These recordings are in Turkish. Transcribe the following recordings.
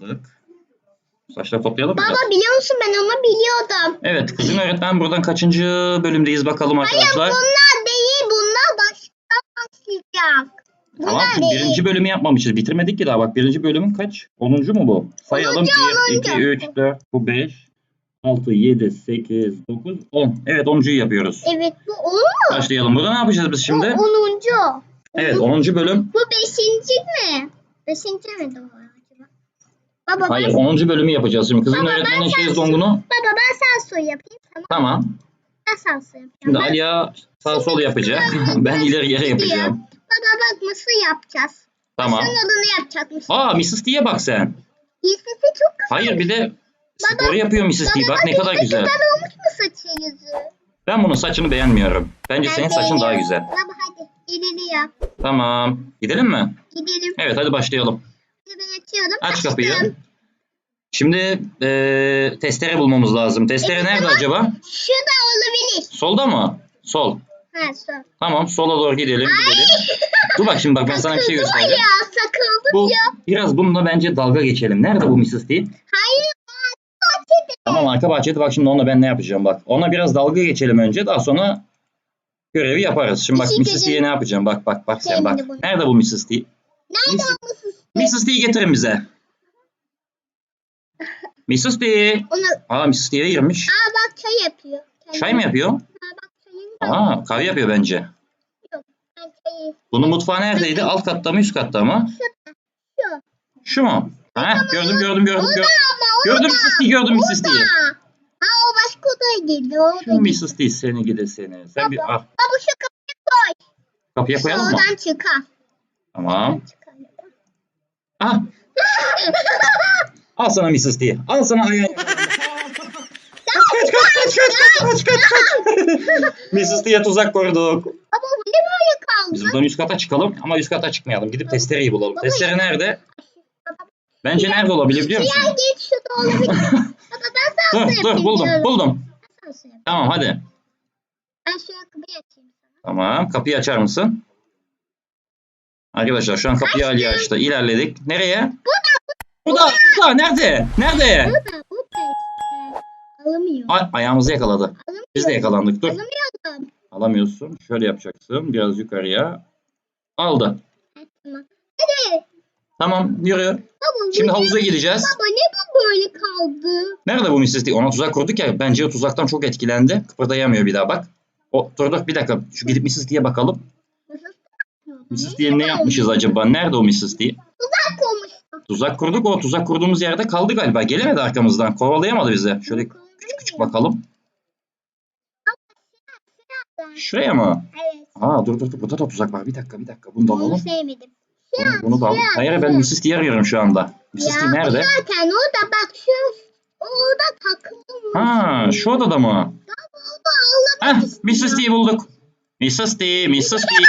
Topladık. Saçları toplayalım mı? biraz? Baba biliyor musun ben onu biliyordum. Evet kızın öğretmen buradan kaçıncı bölümdeyiz bakalım arkadaşlar. Bunlar değil bunlar baştan başlayacak. Tamam şu değil. birinci bölümü yapmamışız. Bitirmedik ki daha bak birinci bölümün kaç? 10. mu bu? Sayalım. Onuncu, 1, 2, onuncu. 3, 4, bu 5, 6, 7, 8, 9, 10. Evet 10'uncuyu yapıyoruz. Evet bu o mu? Başlayalım. Burada ne yapacağız biz şimdi? Bu onuncu. Evet 10. bölüm. Bu beşinci mi? Beşinci mi doğru? Baba Hayır ben, 10. bölümü yapacağız şimdi. Kızın Baba, öğretmenin şezlongunu. baba ben sağ sol yapayım tamam. Tamam. Ben sağ sol yapacağım. Şimdi Ben- Aliya sağ sol yapacak. ben ileri geri yapacağım. Baba bak nasıl yapacağız? Tamam. Şunun adını yapacakmış. Aa Mrs. D'ye bak sen. Yüzmesi çok güzel. Hayır bir de spor yapıyor Mrs. D. Bak ne kadar güzel. güzel olmuş mu saçı yüzü? Ben bunun saçını beğenmiyorum. Bence Ben senin saçın daha beğeniyorum. güzel. Baba hadi ileri yap. Tamam. Gidelim mi? Gidelim. Evet hadi başlayalım. Ben açıyorum. Aç Açtım. kapıyı. Şimdi eee, testere bulmamız lazım. Testere nerede acaba? Şurada olabilir. Solda mı? Sol. Ha sol. Tamam sola doğru gidelim. gidelim. Dur bak şimdi bak ben sana bir şey Takıldım göstereceğim. ya sakıldım Bu ya. biraz bununla bence dalga geçelim. Nerede bu Mrs. D? Hayır bahçede. Tamam arka bahçede bak şimdi onunla ben ne yapacağım bak. Ona biraz dalga geçelim önce daha sonra görevi yaparız. Şimdi bak İki Mrs. D'ye ne yapacağım bak bak bak sen bak. Bunu. Nerede bu Mrs. D? Nerede Mrs. Mrs. D'yi getirin bize. Mrs. D. Onu... Aa Mrs. D'ye girmiş. Aa bak çay yapıyor. Çay mı yapıyor? Ha bak çayın da Aa kahve yapıyor bence. yok. Ben çayı. Bunun mutfağı neredeydi? Alt katta mı üst katta mı? Şu. Şu mu? Ha gördüm gördüm gördüm. Orada gördüm. ama orada. Gördüm Mrs. D'yi gördüm Mrs. D'yi. Orada. Ha o başka odaya girdi. O Şu odaya girdi. Mrs. D seni gide seni. Sen bir ah, Baba şu kapıyı koy. kapıya koyalım mı? Oradan çıkar. Tamam. Çıkar. Ah al sana Mrs. D. Al sana ayağını. Kaç kaç kaç kaç kaç kaç kaç. Mrs. D'ye tuzak kurduk. Baba bu ne böyle kaldı? Biz buradan üst kata çıkalım ama üst kata çıkmayalım. Gidip testereyi bulalım. Testere nerede? Bence nerede olabilir biliyor musun? Ya git şurada olabilir. Baba ben Dur dur buldum buldum. Tamam hadi. Ben şu kapıyı açayım sana. Tamam kapıyı açar mısın? Arkadaşlar şu an kapıyı Ali açtı. İlerledik. Nereye? Burada. Burada. Nerede? Nerede? Burada. Alamıyor. Ay, ayağımızı yakaladı. Alamıyor. Biz de yakalandık. Dur. Alamıyordum. Alamıyorsun. Şöyle yapacaksın. Biraz yukarıya. Aldı. Tamam. Hadi. Tamam yürü. Baba, Şimdi havuza gideceğiz. Baba ne bu böyle kaldı? Nerede bu Mrs. D? Ona tuzak kurduk ya. Bence o tuzaktan çok etkilendi. Kıpırdayamıyor bir daha bak. O, dur dur bir dakika. Şu gidip Mrs. D'ye bakalım. Mrs. D'ye ne yapmışız acaba? Nerede o Mrs. D? Tuzak olmuş. Tuzak kurduk. O tuzak kurduğumuz yerde kaldı galiba. Gelemedi arkamızdan. Kovalayamadı bizi. Şöyle küçük küçük bakalım. Şuraya mı? Evet. Aa dur dur dur. Burada da tuzak var. Bir dakika bir dakika. Bunu da Bunu alalım. sevmedim. Bunu, bunu da alalım. Hayır ben. Mrs. D'yi arıyorum şu anda. Mrs. D nerede? Zaten orada bak şu orada takılmış. Ha şu odada mı? Heh Mrs. D'yi bulduk. Mrs. D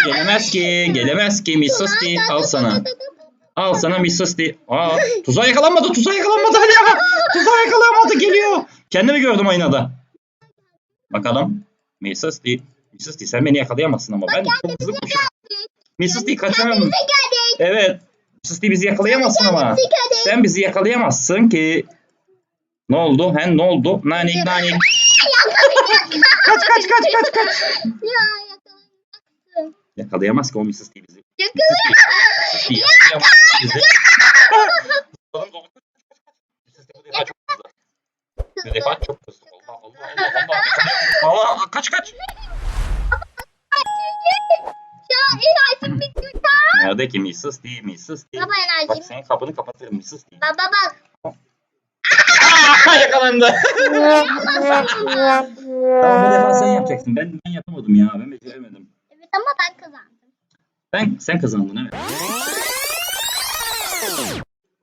gelemez ki, gelemez ki. D al sana. Al sana. D. Aa, tuzağa yakalanmadı, tuzağa yakalanmadı Ali ya. Tuzağa yakalanmadı, geliyor. Kendimi gördüm aynada. Bakalım. Mrs. D sen beni yakalayamazsın ama ben çok hızlı koşuyorum. D kaçamam. Evet. D bizi yakalayamazsın ama. Sen bizi yakalayamazsın ki. Ne oldu? Hen ne oldu? Nanik nanik. kaç kaç kaç kaç kaç. Yakalayamaz ki o Mrs. D bizi. Yakala. Mrs. D yakalayamaz bizi. Bakalım dolu. Mrs. D bu defa çok hızlı. Allah Allah Allah Allah. Allah kaç kaç. Ya enerjim bitti. Nerede ki Mrs. D, Mrs. D. Baba Bak enerjim. senin kapını kapatırım Mrs. D. Baba bak. Aa, yakalandı. Tamam bu defa sen yapacaksın. Ben ben yapamadım ya. Ben beceremedim. Evet ama ben kazandım. Ben sen kazandın evet.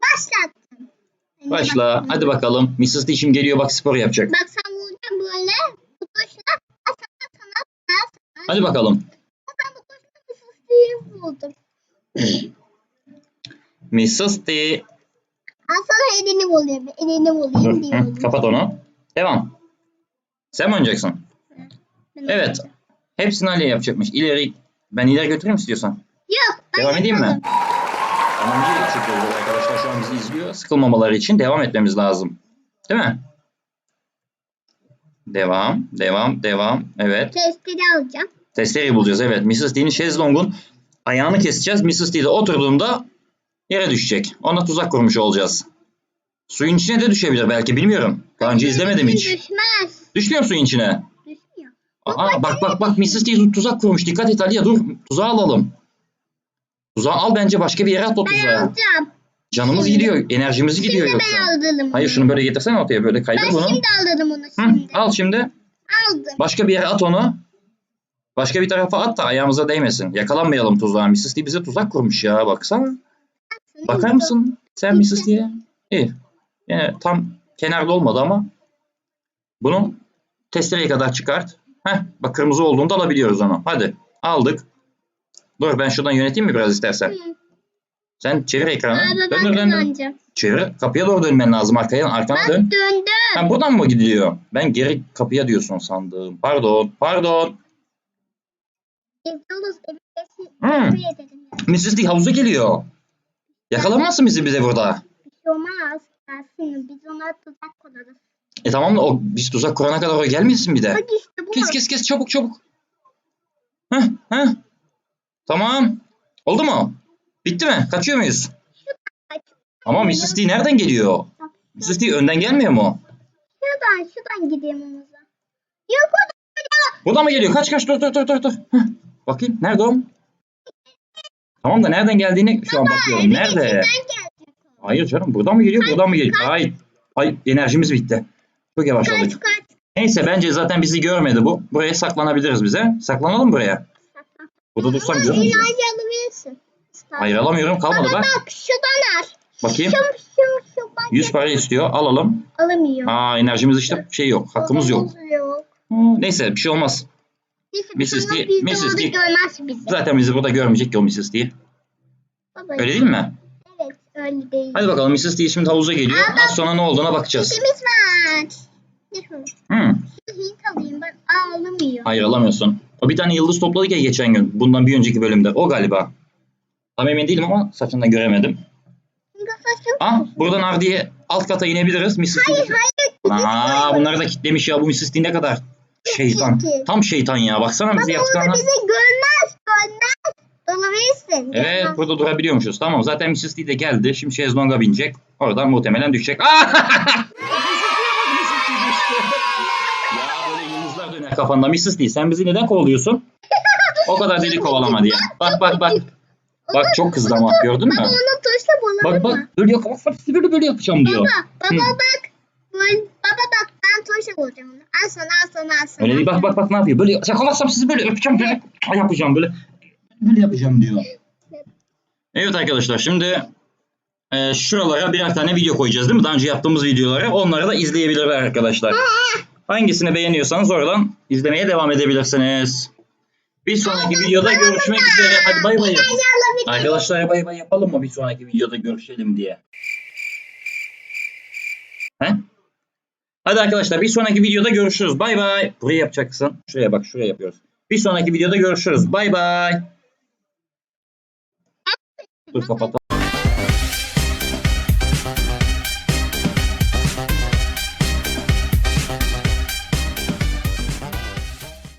Başlattım. Başla. Hadi bakalım. Mrs. Şimdi geliyor bak spor yapacak. Bak sen vuracaksın böyle. Bu taşına. Sana sana sana sana. Hadi bakalım. Ben bu taşına bir fıstığı vurdum. Mrs. D. Ben sana elini bulayım. Elini Dur, bulayım diyorum. kapat onu. Devam. Sen mi oynayacaksın? Ben Evet. Hepsini Ali'ye yapacakmış. İleri ben ileri götüreyim istiyorsan. Yok. Ben Devam edeyim mi? Tamam iyi çekiyoruz arkadaşlar. Şu an bizi bizi izliyor. Sıkılmamaları için devam etmemiz lazım. Değil mi? Devam, devam, devam. Evet. Testleri alacağım. Testereyi bulacağız. Evet. Mrs. D'nin şezlongun ayağını keseceğiz. Mrs. D de oturduğunda yere düşecek. Ona tuzak kurmuş olacağız. Suyun içine de düşebilir belki bilmiyorum. Daha önce izlemedim hiç. Düşmez. Düşmüyor mu suyun içine? Aa bak bak bak Mrs. D tuzak kurmuş. Dikkat et Aliye dur. Tuzağı alalım. Tuzağı al bence başka bir yere at o Ben tuzağı. alacağım. Canımız gidiyor. Enerjimiz gidiyor Şimdi yoksa. ben aldım. Hayır şunu böyle getirsene ortaya böyle Ben kaydır bunu. şimdi aldım onu Hı, şimdi. al şimdi. Aldım. Başka bir yere at onu. Başka bir tarafa at da ayağımıza değmesin. Yakalanmayalım tuzağa. Mrs. D bize tuzak kurmuş ya baksana. Bakar mısın sen Mrs. D'ye? İyi. Yine tam kenarda olmadı ama bunu testereye kadar çıkart. Heh, bak kırmızı olduğunda alabiliyoruz onu. Hadi aldık. Dur ben şuradan yöneteyim mi biraz istersen? Hı. Sen çevir ekranı. Abi ben Döndür döndür. kazanacağım. Çevir. Kapıya doğru dönmen lazım arkaya. Arkana Bak dön. döndüm. Ha, buradan mı gidiliyor? Ben geri kapıya diyorsun sandım. Pardon. Pardon. Hmm. Mrs. D havuza geliyor. Yakalanmasın bizi bize burada. Şey olmaz. Gelsin. Biz ona tuzak kurarız. E tamam da o biz tuzak kurana kadar o gelmesin bir de. Bak işte bu. Kes kes kes çabuk çabuk. Heh heh. Tamam. Oldu mu? Bitti mi? Kaçıyor muyuz? Ama Mrs. D nereden geliyor? Mrs. D önden gelmiyor mu? Şuradan şuradan gideyim omuza. Yok o da burada. Buradan mı geliyor? Kaç kaç dur dur dur dur. dur. Heh. Bakayım nerede o? Tamam da nereden geldiğini şu an bakıyorum. Nerede? Hayır canım buradan mı geliyor buradan mı geliyor? Ay, ay enerjimiz bitti. Çok yavaşladık. Kaç kaç. Neyse bence zaten bizi görmedi bu. Buraya saklanabiliriz bize. Saklanalım buraya. Saklan. Burada dursam Ama görür müsün? alabilirsin. Hayır alamıyorum kalmadı Baba bak. bak şuradan al. Bakayım. Şu şu şu bak. 100 para istiyor alalım. Alamıyor. Aa enerjimiz işte şey yok. Hakkımız yok. Yok. Hı, Neyse bir şey olmaz. Neyse, Mrs. D- Mrs. D-. Zaten bizi burada görmeyecek ki o Mrs. diye. Baba, Öyle değil mi? Öyle değil. Hadi bakalım Mrs. D şimdi havuza geliyor. Az sonra ne olduğuna bakacağız. İşimiz var. Şu? Şu Hint alayım ben. Aa alamıyor. Hayır alamıyorsun. O bir tane yıldız topladık ya geçen gün. Bundan bir önceki bölümde. O galiba. Tam emin değilim ama saçından göremedim. Saçım. Ah buradan Ardi'ye alt kata inebiliriz. Mrs. Hayır hayır. Aa bunları da kitlemiş ya bu Mrs. D ne kadar. Şeytan. Tam şeytan ya. Baksana bizi Baba yaptıklarına. bizi görmez. Görmez. Dolabilirsin. Evet Görmez. burada durabiliyormuşuz. Tamam zaten Mrs. D de geldi. Şimdi şezlonga binecek. Oradan muhtemelen düşecek. Ya böyle yıldızlar döner kafanda. Mrs. D sen bizi neden kovalıyorsun? O kadar deli kovalama diye. Bak bak bak. Bak çok kızdı ama gördün mü? Baba onu tuşla bulalım Bak bak böyle yakamazsan sizi böyle böyle yapacağım diyor. Baba, baba Hı. bak. Böyle, baba bak ben tuşla bulacağım onu. Al sana al sana al sana. Öyle değil bak bak bak ne yapıyor. Böyle yakalamazsam sizi böyle öpeceğim böyle Ay, yapacağım böyle. Böyle yapacağım diyor. Evet arkadaşlar şimdi e, şuralara birer tane video koyacağız değil mi? Daha önce yaptığımız videoları. Onları da izleyebilirler arkadaşlar. Hangisini beğeniyorsanız oradan izlemeye devam edebilirsiniz. Bir sonraki videoda görüşmek üzere. Hadi bay bay. Arkadaşlar bay bay yapalım mı bir sonraki videoda görüşelim diye. He? Hadi arkadaşlar bir sonraki videoda görüşürüz. Bay bay. Buraya yapacaksın. Şuraya bak şuraya yapıyoruz. Bir sonraki videoda görüşürüz. Bay bay. Dur kapat.